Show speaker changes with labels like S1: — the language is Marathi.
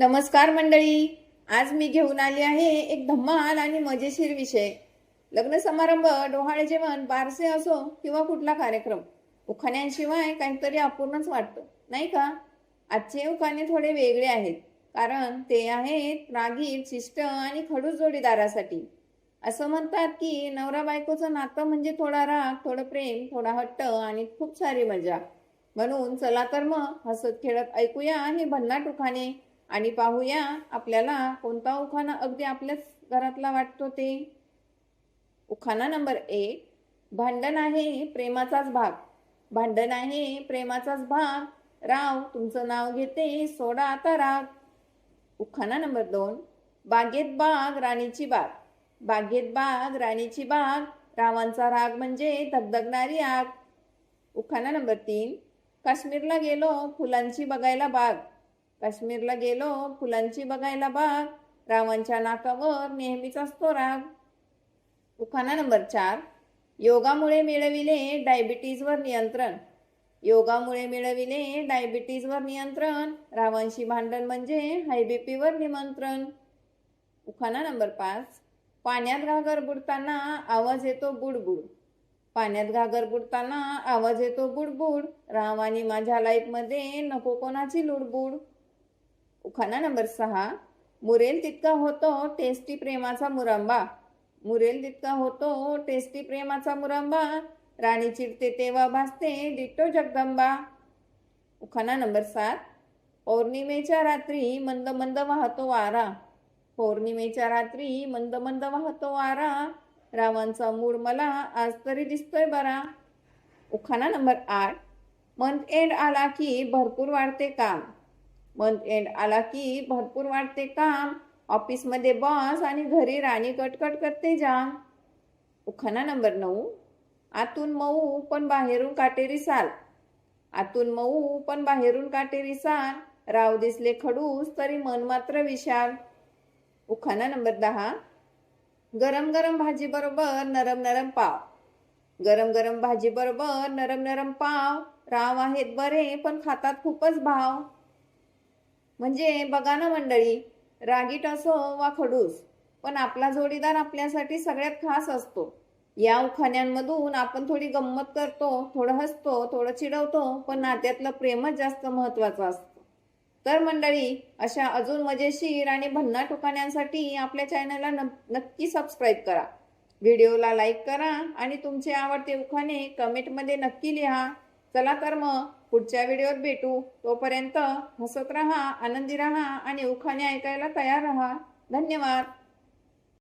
S1: नमस्कार मंडळी. आज मी घेऊन आली आहे एक धम्माल आणि मजेशीर विषय. लग्न समारंभ डोहाळे जेवण बारसे असो किंवा कुठला कार्यक्रम. उखाण्यांशिवाय काहीतरी अपूर्णच वाटतं नाही का? आजचे उखाणे थोडे वेगळे आहेत कारण ते आहेत रागीर शिष्ट आणि खडूस जोडीदारासाठी. असं म्हणतात की नवरा बायकोचं नातं म्हणजे थोडा राग थोडं प्रेम थोडा हट्ट आणि खूप सारी मजा. म्हणून चला तर मग हसत खेळत ऐकूया हे भन्नाट उखाणे. आणि पाहूया आपल्याला कोणता उखाणा अगदी आपल्याच घरातला वाटतो ते. उखाणा नंबर एक भांडण आहे प्रेमाचाच भाग. भांडण आहे प्रेमाचाच भाग. राव तुमचं नाव घेते सोडा आता राग. उखाणा नंबर दोन बागेत बाग राणीची बाग. बागेत बाग राणीची बाग. रावांचा राग म्हणजे धगधगणारी आग. उखाणा नंबर तीन काश्मीरला गेलो फुलांची बघायला बाग. काश्मीरला गेलो फुलांची बघायला बाग रावांच्या नाकावर नेहमीच असतो राग. उखाणा नंबर चार. योगामुळे मिळविले डायबिटीजवर नियंत्रण. योगामुळे मिळविले डायबिटीजवर नियंत्रण. रावांशी भांडण म्हणजे हाय बीपीवर निमंत्रण. उखाणा नंबर पाच. पाण्यात घागर बुडताना आवाज येतो बुडबुड. पाण्यात घागर बुडताना आवाज येतो बुडबुड. राम आणि माझ्या लाईफमध्ये नको कोणाची लुडबुड. उखाणा नंबर सहा. मुरेल तितका होतो टेस्टी प्रेमाचा मुरंबा. मुरेल तितका होतो टेस्टी प्रेमाचा मुरंबा. राणी चिरते तेव्हा भासते डिट्टो जगदंबा. उखाणा नंबर सात. पौर्णिमेच्या रात्री मंद मंद वाहतो वारा. पौर्णिमेच्या रात्री मंद मंद वाहतो वारा. रावांचा मूड मला आज तरी दिसतोय बरा. उखाणा नंबर आठ. मंथ एंड आला की भरपूर वाढते काम. मंथ एंड आला की भरपूर वाटते काम. ऑफिसमध्ये बॉस आणि घरी राणी कटकट करते जाम. उखाना नंबर नऊ. आतून मऊ पण बाहेरून काटेरी साल. आतून मऊ पण बाहेरून काटेरी साल. राव दिसले खडूस तरी मन मात्र विशाल. उखाना नंबर दहा. गरम गरम भाजी बरोबर नरम नरम पाव. गरम गरम भाजी बरोबर नरम नरम पाव. राव आहेत बरे पण खातात खूपच भाव. म्हणजे बघा ना मंडळी रागीट असो वा खडूस पण आपला जोडीदार आपल्यासाठी सगळ्यात खास असतो. या उखाण्यांमधून आपण थोडी गंमत करतो थोडं हसतो थोडं चिडवतो पण नात्यातलं प्रेमच जास्त महत्वाचं असतं. तर मंडळी अशा अजून मजेशीर आणि भन्नाट उखाण्यांसाठी आपल्या चॅनलला नक्की सबस्क्राईब करा. व्हिडिओला लाईक करा आणि तुमचे आवडते उखाणे कमेंटमध्ये नक्की लिहा. चला तर मग पुढच्या व्हिडिओत भेटू. तोपर्यंत हसत राहा आनंदी राहा आणि उखाणे ऐकायला तयार राहा. धन्यवाद.